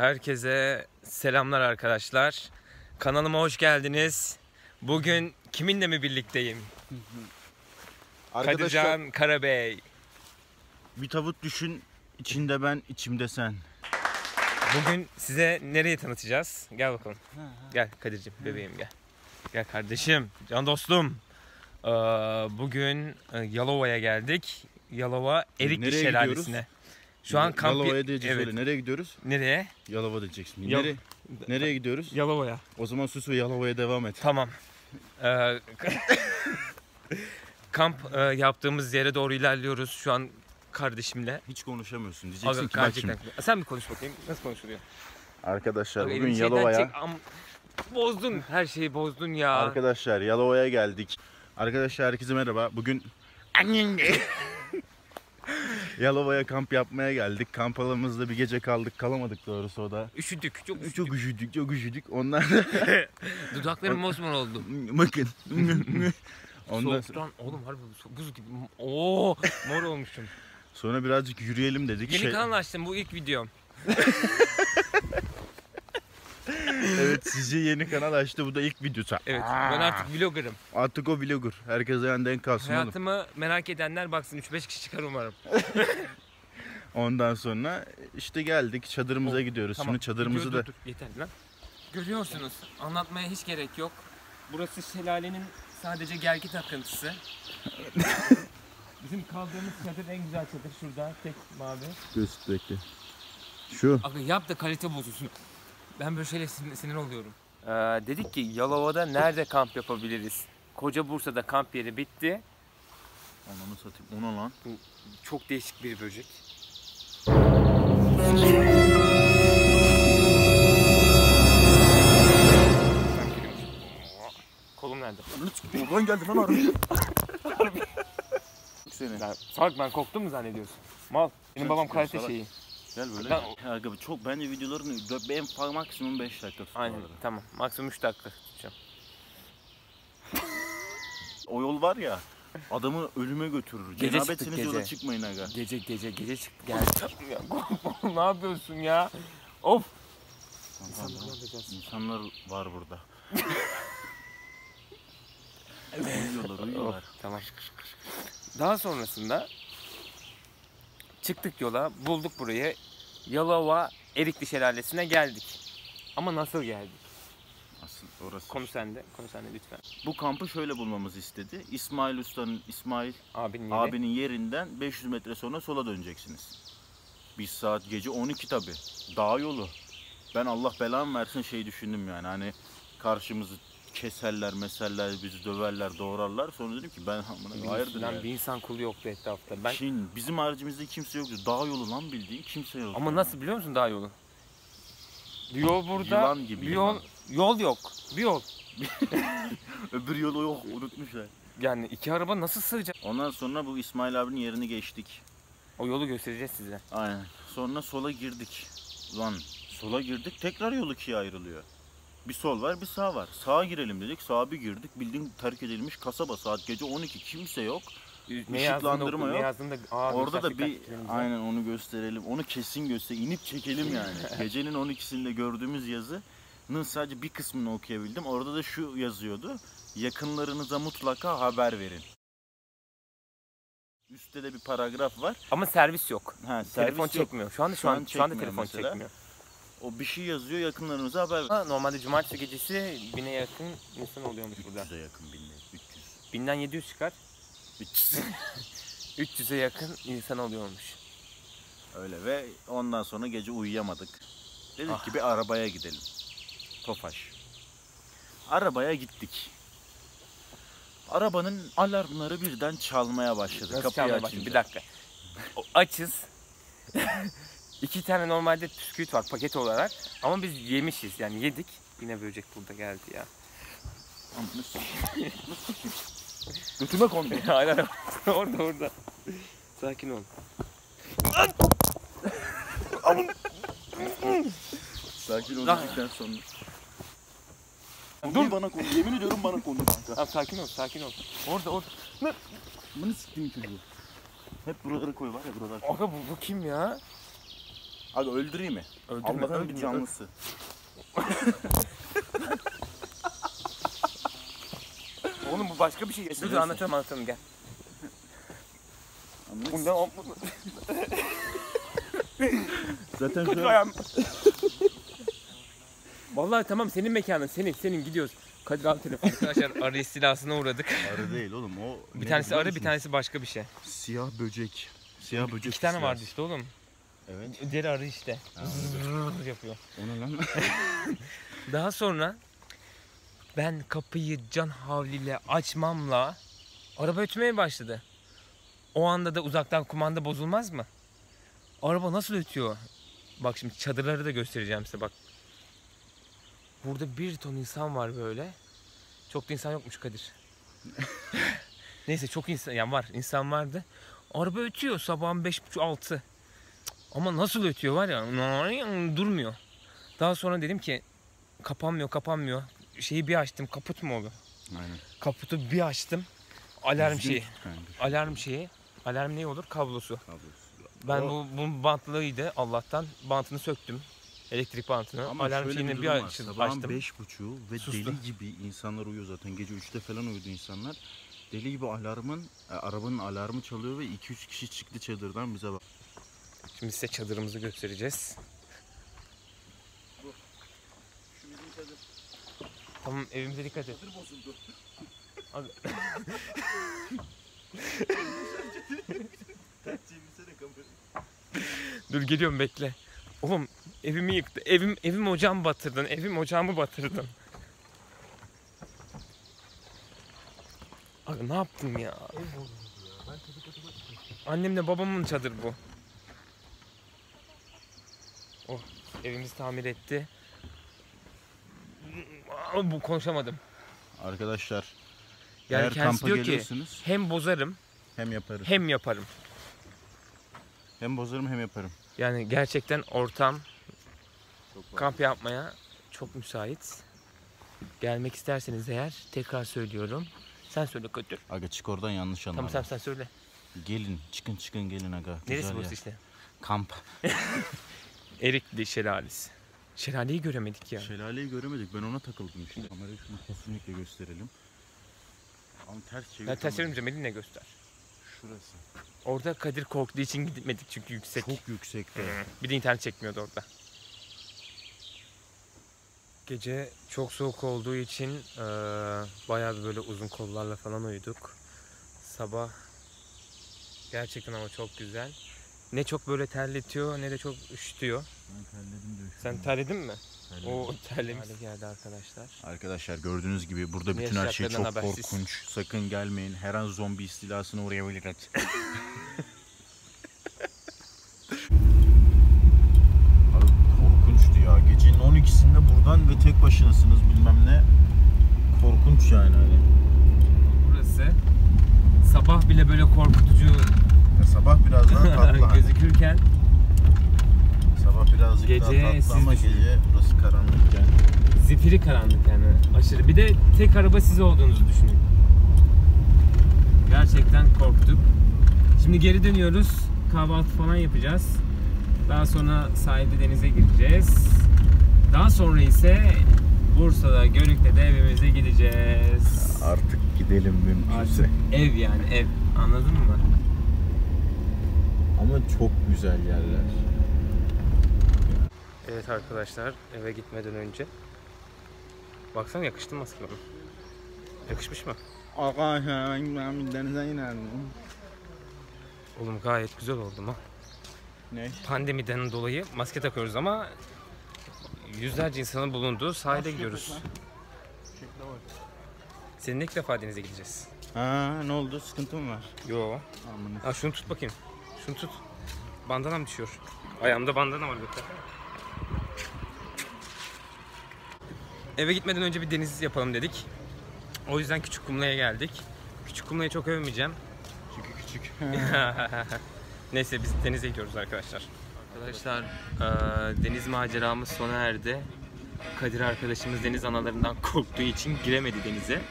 Herkese selamlar arkadaşlar. Kanalıma hoş geldiniz. Bugün kiminle mi birlikteyim? Kadircan Karabey. bir tavuk düşün içinde ben içimde sen. Bugün size nereye tanıtacağız? Gel bakalım. Gel Kadir'cim bebeğim gel. Gel kardeşim, can dostum. Ee, Bugün e, Yalova'ya geldik. Yalova Erikli Nereye Şelalesi'ne. Şu an kamp... Yalova'ya diyeceğiz Evet. öyle. Nereye gidiyoruz? Nereye? Yalova diyeceksin. Yal- Nereye, nereye gidiyoruz? Yalova'ya. O zaman sus ve Yalova'ya devam et. Tamam. Ee, kamp e, yaptığımız yere doğru ilerliyoruz şu an kardeşimle. Hiç konuşamıyorsun. Diyeceksin Aga, ki bak şimdi. Sen bir konuş bakayım. Nasıl konuşuluyor? Arkadaşlar Aga, bugün Yalova'ya çek, am- bozdun. Her şeyi bozdun ya. Arkadaşlar Yalova'ya geldik. Arkadaşlar herkese merhaba. Bugün Yalova'ya kamp yapmaya geldik. Kamp alanımızda bir gece kaldık. Kalamadık doğrusu o da. Üşüdük. Çok üşüdük. Çok üşüdük, çok üşüdük. Ondan Dudaklarım mosmor oldu. bakın. Ondan Soğuktan oğlum harbi bu- buz gibi. Oo mor olmuşum. sonra birazcık yürüyelim dedik. Yeni Şey- kanal açtım bu ilk videom. Evet sizce yeni kanal açtı. Bu da ilk videosu. Evet ben artık vloggerım. Artık o vlogger. Herkese yan denk kalsın oğlum. Hayatımı merak edenler baksın 3-5 kişi çıkar umarım. Ondan sonra işte geldik. Çadırımıza Oh, gidiyoruz. Tamam. Şimdi çadırımızı Dur, da dur, dur. Yeter lan. Görüyorsunuz. Anlatmaya hiç gerek yok. Burası şelalenin sadece gergit akıntısı. Bizim kaldığımız çadır en güzel çadır şurada. Tek mavi. gösterdi. Şu. Abi yap da kalite bozulsun. Ben böyle şeyle sinir, sinir oluyorum. Ee, dedik ki Yalova'da nerede kamp yapabiliriz? Koca Bursa'da kamp yeri bitti. Ananı satayım. Ona lan. Çok değişik bir böcek. Kolum nerede? Oradan geldi lan harbi. Seni. Salak ben korktum mu zannediyorsun? Mal. Benim babam kalite şeyi. Gel böyle. Ben- Ya Aga çok bence videoların en fa- maksimum 5 dakika tutar. Aynen tamam. Maksimum 3 dakika tutacağım. O yol var ya. Adamı ölüme götürür. Gece Cenabetsiniz çıktık yola gece. çıkmayın aga. Gece gece gece çıktı geldi. ya, ne yapıyorsun ya? Of. Alacağız. İnsanlar var burada. uyuyorlar uyuyorlar. Tamam. Daha sonrasında çıktık yola, bulduk burayı. Yalova Erikli Şelalesi'ne geldik. Ama nasıl geldik? Aslında orası. Konu sende, konu sende lütfen. Bu kampı şöyle bulmamızı istedi. İsmail Usta'nın İsmail Abinin yeri. abinin yerinden 500 metre sonra sola döneceksiniz. Bir saat gece 12 tabi. Dağ yolu. Ben Allah belamı versin şey düşündüm yani hani karşımızı keserler, meserler, bizi döverler, doğrarlar. Sonra dedim ki ben amına hayırdır Lan ya. bir insan kulu yoktu etrafta. Ben Çin, bizim haricimizde kimse yoktu. Dağ yolu lan bildiğin kimse yok. ama nasıl biliyor musun daha yolu? Yol burada, Yılan gibi yol, yılan. yol yok. Bir yol. Öbür yolu yok unutmuşlar. Yani iki araba nasıl sığacak? Ondan sonra bu İsmail abinin yerini geçtik. O yolu göstereceğiz size. Aynen. Sonra sola girdik. Lan sola girdik tekrar yol ikiye ayrılıyor. Bir sol var bir sağ var. Sağa girelim dedik. Sağa bir girdik. Bildiğin terk edilmiş kasaba saat gece 12 kimse yok. Işıklandırma yok. yazdığını da Aa, Orada da bir aynen onu gösterelim. Onu kesin göster. inip çekelim yani. Gecenin 12'sinde gördüğümüz yazının sadece bir kısmını okuyabildim. Orada da şu yazıyordu. Yakınlarınıza mutlaka haber verin. Üstte de bir paragraf var. Ama servis yok. Ha, servis telefon yok. çekmiyor. Şu anda şu, Şu an, an şu anda telefon mesela. çekmiyor. O bir şey yazıyor yakınlarınıza haber. Ha, normalde cumartesi gecesi bine yakın insan oluyormuş burada. 300'e yakın binde. 300. Binden 700 çıkar. 300. 300'e yakın insan oluyormuş. Öyle ve ondan sonra gece uyuyamadık. Dedik Ah. ki bir arabaya gidelim. Tofaş. Arabaya gittik. Arabanın alarmları birden çalmaya başladı. Nasıl Kapıyı çalmaya başladı? Bir dakika. O, açız. İki tane normalde bisküvit var paket olarak. Ama biz yemişiz yani yedik. Yine böcek burada geldi ya. Götüme kondu. Aynen orada orada. Sakin ol. Sakin ol dedikten sonra. Dur. Bana konu. Yemin ediyorum bana konu kanka. Tamam sakin ol sakin ol. Orada orada. Bunu siktim çocuğu. Hep buraları koy var ya buralar. Aga bu, bu kim ya? Aga öldüreyim mi? Öldürme, Allah'ın bir öldürme. canlısı. Oğlum bu başka bir şey. Dur dur anlatalım anlatalım gel. Bundan o... Zaten şu an ayağım. Vallahi tamam senin mekanın senin senin gidiyoruz. Kadir al telefonu. Arkadaşlar arı istilasına uğradık. arı değil oğlum o. Bir ne tanesi biliyor arı bir musun? tanesi başka bir şey. Siyah böcek. Siyah böcek. İki tane istilası. vardı işte oğlum. Evet. Deri arı işte. Ha, Zırrrr yapıyor. O ne lan? Daha sonra ben kapıyı can havliyle açmamla araba ötmeye başladı. O anda da uzaktan kumanda bozulmaz mı? Araba nasıl ötüyor? Bak şimdi çadırları da göstereceğim size bak. Burada bir ton insan var böyle. Çok da insan yokmuş Kadir. Neyse çok insan yani var insan vardı. Araba ötüyor sabahın beş buçuk altı. Ama nasıl ötüyor var ya durmuyor. Daha sonra dedim ki kapanmıyor kapanmıyor. Şeyi bir açtım kaput mu olur? Aynen. Kaputu bir açtım. Alarm Düzgün şeyi. kanka. Alarm şeyi. Alarm ne olur? Kablosu. Kablosu. Ben O- bu bunun bantlıydı Allah'tan. Bantını söktüm. Elektrik bantını. Ama Alarm şeyini bir bir, açtım. Sabahın beş buçuğu ve Sustu. deli gibi insanlar uyuyor zaten. Gece 3'te falan uyudu insanlar. Deli gibi alarmın, e, arabanın alarmı çalıyor ve 2-3 kişi çıktı çadırdan bize bak. Şimdi size çadırımızı göstereceğiz. Tamam evimize dikkat et. Çadır bozuldu. Abi. Dur geliyorum bekle. Oğlum evimi yıktı. Evim evim ocağımı batırdın. Evim ocağımı batırdın. Abi ne yaptın ya? Annemle babamın çadır bu. Oh evimizi tamir etti. Bu konuşamadım. Arkadaşlar Yani eğer kampa diyor ki hem bozarım hem yaparım. hem yaparım. Hem bozarım hem yaparım. Yani gerçekten ortam Çok kamp yapmaya çok müsait. Gelmek isterseniz eğer tekrar söylüyorum. Sen söyle Kadir. Aga çık oradan yanlış anlama. Tamam sen sen söyle. Gelin çıkın çıkın gelin aga. Neresi burası işte? Kamp. Erikli Şelalesi. Şelaleyi göremedik ya. Şelaleyi göremedik ben ona takıldım işte. Kamerayı şunu kesinlikle gösterelim. Ama ters çevir. Ben ters çevirince elinle göster. Şurası. Orada Kadir korktuğu için gitmedik çünkü yüksek. Çok yüksekte. Bir de internet çekmiyordu orada. Gece çok soğuk olduğu için eee bayağı bir böyle uzun kollarla falan uyuduk. Sabah gerçekten ama çok güzel. Ne çok böyle terletiyor ne de çok üşütüyor. Ben terledim de üşüdüm. Sen terledin mi? Terledim. O terlemiş. Hale geldi arkadaşlar. Arkadaşlar gördüğünüz gibi burada bütün her şey çok habersiz? korkunç. Sakın gelmeyin. Her an zombi istilasına uğrayabiliriz. Abi korkunçtu ya. Gecenin 12'sinde buradan ve tek başınasınız bilmem ne. Korkunç yani hani. Burası sabah bile böyle korkutucu Ya sabah biraz daha tatlı hani. gözükürken Sabah birazcık Gece daha siz tatlı ama düşünün. gece burası karanlıkken. zifiri karanlık yani aşırı. Bir de tek araba siz olduğunuzu düşünün. Gerçekten korktuk. Şimdi geri dönüyoruz. Kahvaltı falan yapacağız. Daha sonra sahilde denize gireceğiz. Daha sonra ise Bursa'da Görük'te de evimize gideceğiz. Artık gidelim mümkünse. Artık ev yani ev. Anladın mı? Ama çok güzel yerler. Evet arkadaşlar eve gitmeden önce Baksana yakıştı mı maske bana? Yakışmış mı? Arkadaşlar ben denize inerdim. Oğlum gayet güzel oldu mu? Ne? Pandemiden dolayı maske takıyoruz ama yüzlerce insanın bulunduğu sahile gidiyoruz. Seninle ilk defa denize gideceğiz. Ha ne oldu? Sıkıntı mı var? Yo. Aman. Ha şunu tut bakayım. Şunu tut. Bandanam düşüyor. Ayağımda bandana var göster. Eve gitmeden önce bir deniz yapalım dedik. O yüzden Küçük Kumla'ya geldik. Küçük Kumla'yı çok övmeyeceğim. Çünkü küçük. Neyse biz denize gidiyoruz arkadaşlar. Arkadaşlar eee, deniz maceramız sona erdi. Kadir arkadaşımız deniz analarından korktuğu için giremedi denize.